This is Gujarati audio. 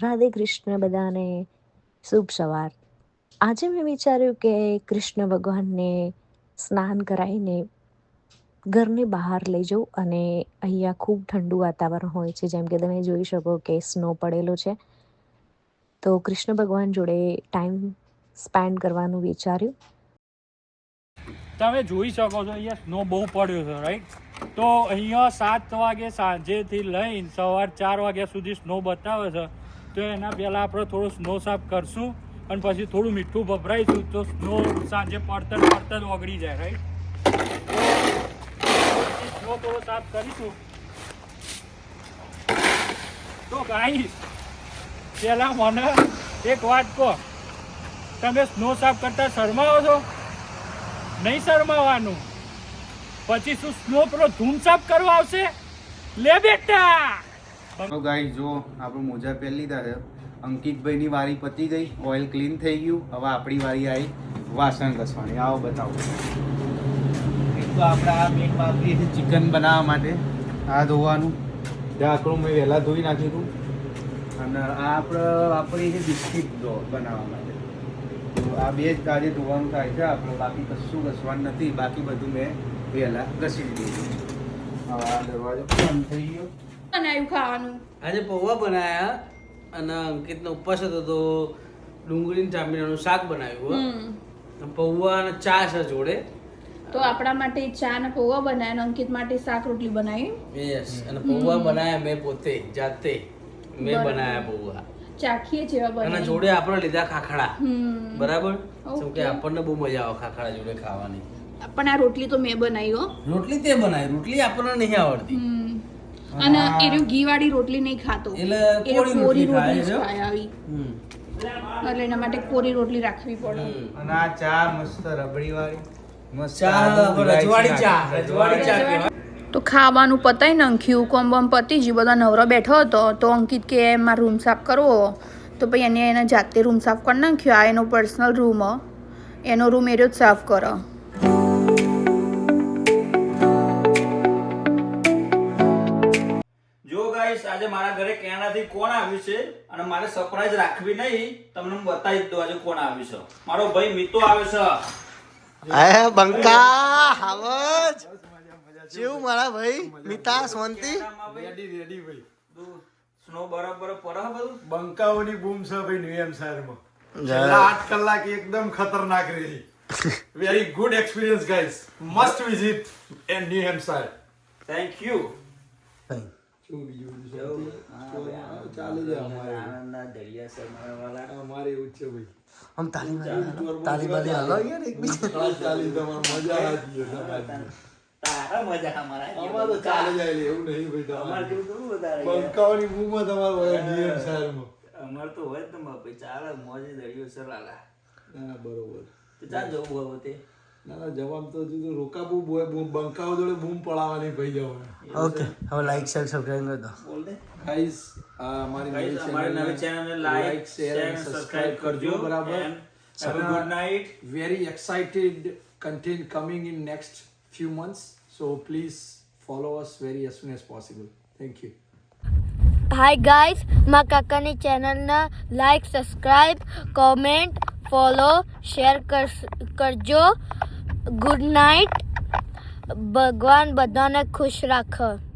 રાધે કૃષ્ણ બધાને શુભ સવાર. આજે મેં વિચાર્યું કે કૃષ્ણ ભગવાનને સ્નાન કરાવીને ઘરની બહાર લઈ જાઉં અને અહીંયા ખૂબ ઠંડુ વાતાવરણ હોય છે. જેમ કે તમે જોઈ શકો કે સ્નો પડેલો છે. તો કૃષ્ણ ભગવાન જોડે ટાઈમ સ્પેન્ડ કરવાનું વિચાર્યું. તમે જોઈ શકો છો, અહીંયા સ્નો બહુ પડ્યો છે રાઈટ તો અહીંયા સાત વાગે સાંજેથી લઈને સવાર ચાર વાગ્યા સુધી સ્નો બતાવે છે. તો એના પહેલાં આપણે થોડો સ્નો સાફ કરશું અને પછી થોડું મીઠું ભભરાઈશું તો સ્નો સાંજે પડતર પડતર ઓગળી જાય રાઈટ સ્નો થોડો સાફ કરીશું. તો ગાઈસ પહેલાં મને એક વાત કહો. તમે સ્નો સાફ કરતા શરમાવો છો? નહીં શરમાવાનું. પછી શું સ્નો પેલો ધૂમ સાફ કરવા આવશે? લે બેટા! તો ગાઈસ જો આપણે મોજા પહેરી લીધા છે, અંકિતભાઈની વારી પતી ગઈ ઓઇલ ક્લીન થઈ ગયું. હવે આપણી વારી આવી વાસણ ઘસવાની. આવો બતાવો. તો આપણે આ મેન વાપરીએ છીએ ચિકન બનાવવા માટે. આ ધોવાનું. ઢાંકણું મેં વહેલા ધોઈ નાખ્યું હતું. અને આ આપણે વાપરીએ છીએ બિસ્કિટ ધો બનાવવા માટે. તો આ બે જ કાર્ય ધોવાનું થાય છે. આપણે બાકી કશું ઘસવાનું નથી. બાકી બધું મેં વહેલા ઘસી દીધું. હવે આ દરવાજો બંધ થઈ ગયો. બનાવ્યું ખાવાનું? આજે પૌવા બનાયા અને અંકિતનો ઉપવાસ હતો તો ડુંગળી ટામેટાનું શાક બનાવ્યું પૌવા અને ચા છે જોડે. તો આપણા માટે ચા ને પૌવા બનાવ્યા અને અંકિત માટે શાક રોટલી બનાવી? યસ અને પૌવા બનાયા મેં પોતે જાતે. મેં. બનાયા પૌવા. ચાખીએ જેવા અને જોડે આપણે લીધા ખાખડા. બરાબર? કે આપણને બહુ મજા આવે ખાખડા જોડે ખાવાની. પણ આ રોટલી તો મેં બનાવી હો. રોટલી તે બનાવી રોટલી આપણને નહીં આવડતી. અને એ રહ્યું ઘી વાળી રોટલી નહીં ખાતો. એટલે કોરી રોટલી ખાય આવી. એટલે એના માટે કોરી રોટલી રાખવી પડે. અને આ ચા મસ્ત રબડી વાળી તો ખાવાનું પતાઈ નંખ્યું કોમ બમ પતી ગયું. બધા નવરો બેઠો હતો તો અંકિત કે એમાં રૂમ સાફ કરવો. તો પછી એને એને જાતે રૂમ સાફ કરી નાખ્યો. આ એનો પર્સનલ રૂમ એનો રૂમ એર્યો જ સાફ કરો. ગાઈસ આજે મારા ઘરે કેનેડાથી કોણ આવ્યું છે? અને મારે સરપ્રાઈઝ રાખવી નહીં. તમને હું બતાવી દઉં આજે કોણ આવ્યું છે. મારો ભાઈ મિતો આવે છે. હે બંકા હાવજ. જેવું મારા ભાઈ? મિતા શાંતિ રેડી રેડી ભાઈ. સ્નો બરાબર પડે બધું? બંકાઓની બૂમ છે ભાઈ ન્યુ હેમ્પશાયરમાં છેલ્લા આઠ કલાક એકદમ ખતરનાક રહી. Very good experience guys must visit an New Hampshire thank you અમારે. એવું છે ભાઈ. આમ તાલી મારી હાલો યાર એક બીજા ચાલી તમારે મજા આવી તારા મજા અમારા અમારે તો ચાલી જાય એવું નહીં ભાઈ અમારે તમારે જેવું થોડું વધારે તમારે હોય અમારે તો હોય જ ને બાપા ચાલે મોજે દરિયો ના બરોબર. તો ચાલ જવું હવે તે. ના ના જવાબ તો હજુ રોકા બૂમ બૂમ બંકાઓ જોડે બૂમ પડાવવાની ભાઈ જવાનું ઓકે હવે લાઈક શેર સબસ્ક્રાઇબ કરી દો. બોલ દે ગાઈસ નવી અમારી નવી ચેનલ ચેનલને લાઈક શેર અને સબસ્ક્રાઇબ કરજો બરાબર? Have a good night very excited content coming in next few months so please follow us very as soon as possible thank you hi guys મા કાકાની ચેનલને like subscribe comment follow share કરજો ગુડ નાઇટ. ભગવાન બધાને ખુશ રાખે.